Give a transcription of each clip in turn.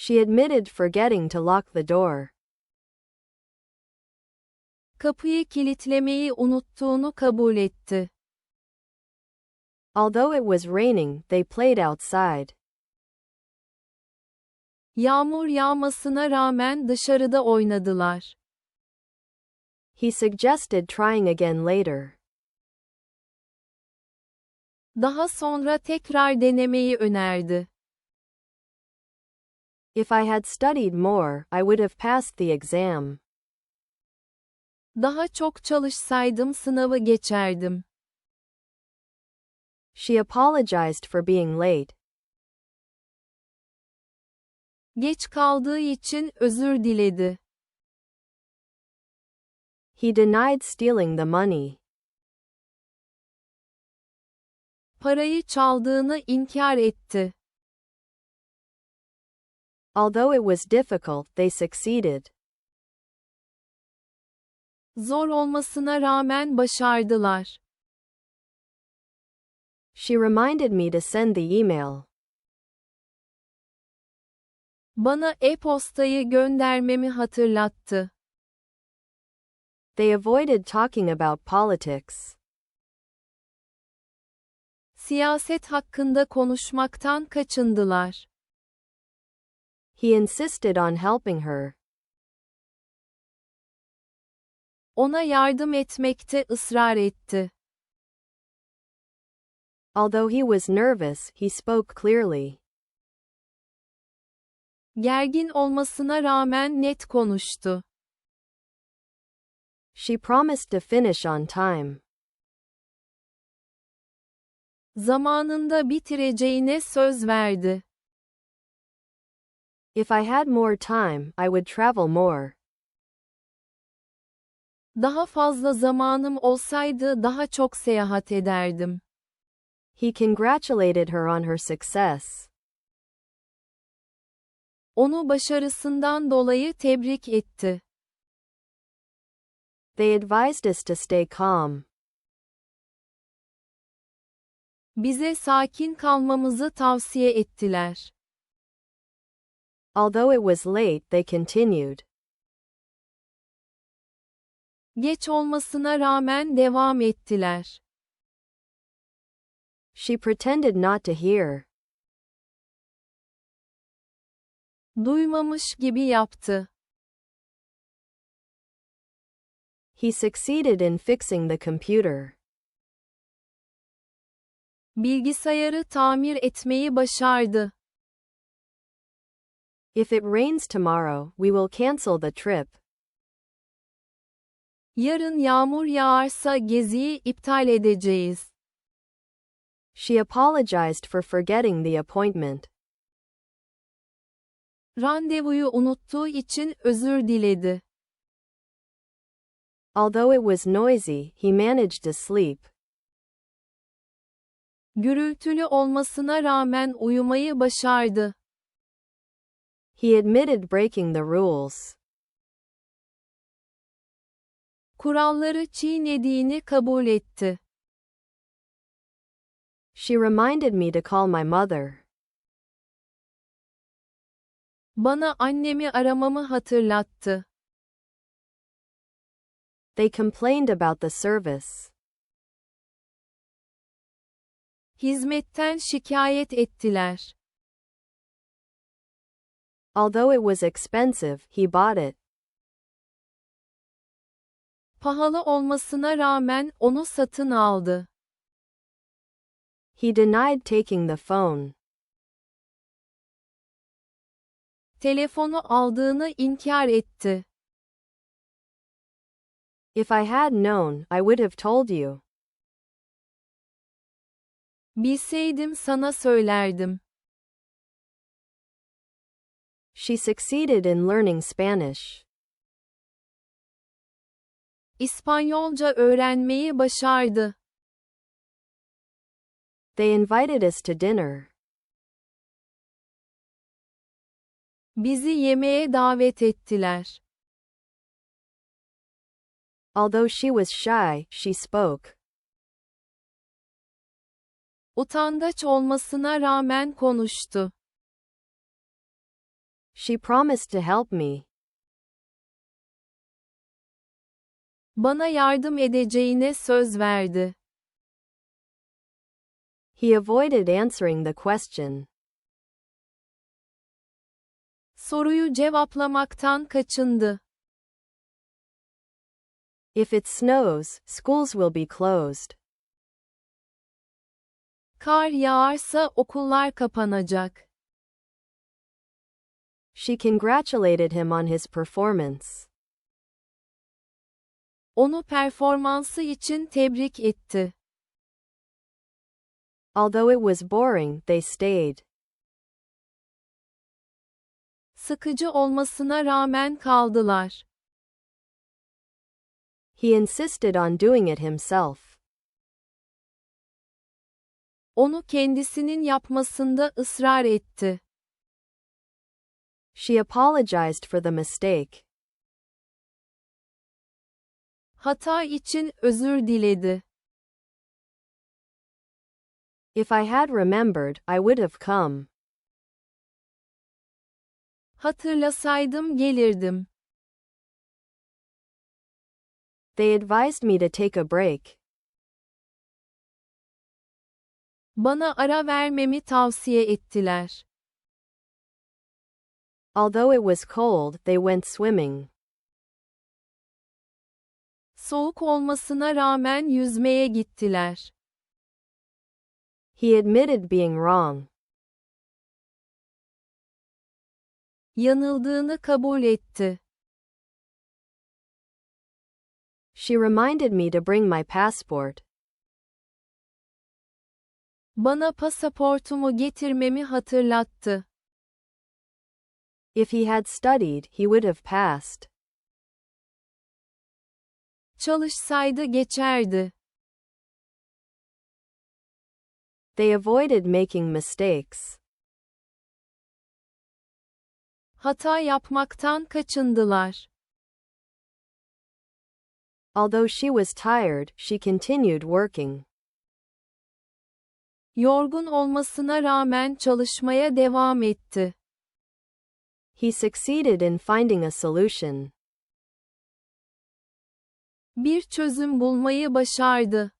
She admitted forgetting to lock the door. Kapıyı kilitlemeyi unuttuğunu kabul etti. Although it was raining, they played outside. Yağmur yağmasına rağmen dışarıda oynadılar. He suggested trying again later. Daha sonra tekrar denemeyi önerdi. If I had studied more, I would have passed the exam. Daha çok çalışsaydım sınavı geçerdim. She apologized for being late. Geç kaldığı için özür diledi. He denied stealing the money. Parayı çaldığını inkar etti. Although it was difficult, they succeeded. Zor olmasına rağmen başardılar. She reminded me to send the email. Bana e-postayı göndermemi hatırlattı. They avoided talking about politics. Siyaset hakkında konuşmaktan kaçındılar. He insisted on helping her. Ona yardım etmekte ısrar etti. Although he was nervous, he spoke clearly. Gergin olmasına rağmen net konuştu. She promised to finish on time. Zamanında bitireceğine söz verdi. If I had more time, I would travel more. Daha fazla zamanım olsaydı daha çok seyahat ederdim. He congratulated her on her success. Onu başarısından dolayı tebrik etti. They advised us to stay calm. Bize sakin kalmamızı tavsiye ettiler. Although it was late, they continued. Geç olmasına rağmen devam ettiler. She pretended not to hear. Duymamış gibi yaptı. He succeeded in fixing the computer. Bilgisayarı tamir etmeyi başardı. If it rains tomorrow, we will cancel the trip. Yarın yağmur yağarsa geziyi iptal edeceğiz. She apologized for forgetting the appointment. Randevuyu unuttuğu için özür diledi. Although it was noisy, he managed to sleep. Gürültülü olmasına rağmen uyumayı başardı. He admitted breaking the rules. Kuralları çiğnediğini kabul etti. She reminded me to call my mother. Bana annemi aramamı hatırlattı. They complained about the service. Hizmetten şikayet ettiler. Although it was expensive, he bought it. Pahalı olmasına rağmen onu satın aldı. He denied taking the phone. Telefonu aldığını inkar etti. If I had known, I would have told you. Bilseydim sana söylerdim. She succeeded in learning Spanish. İspanyolca öğrenmeyi başardı. They invited us to dinner. Bizi yemeğe davet ettiler. Although she was shy, she spoke. Utangaç olmasına rağmen konuştu. She promised to help me. Bana yardım edeceğine söz verdi. He avoided answering the question. Soruyu cevaplamaktan kaçındı. If it snows, schools will be closed. Kar yağarsa okullar kapanacak. She congratulated him on his performance. Onu performansı için tebrik etti. Although it was boring, they stayed. Sıkıcı olmasına rağmen kaldılar. He insisted on doing it himself. Onu kendisinin yapmasında ısrar etti. She apologized for the mistake. Hata için özür diledi. If I had remembered, I would have come. Hatırlasaydım gelirdim. They advised me to take a break. Bana ara vermemi tavsiye ettiler. Although it was cold, they went swimming. Soğuk olmasına rağmen yüzmeye gittiler. He admitted being wrong. Yanıldığını kabul etti. She reminded me to bring my passport. Bana pasaportumu getirmemi hatırlattı. If he had studied, he would have passed. Çalışsaydı geçerdi. They avoided making mistakes. Hata yapmaktan kaçındılar. Although she was tired, she continued working. Yorgun olmasına rağmen çalışmaya devam etti. He succeeded in finding a solution. Bir çözüm bulmayı başardı.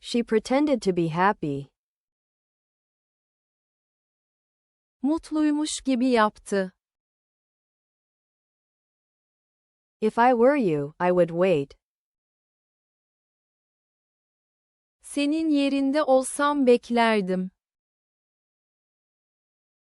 She pretended to be happy. Mutluymuş gibi yaptı. If I were you, I would wait. Senin yerinde olsam beklerdim.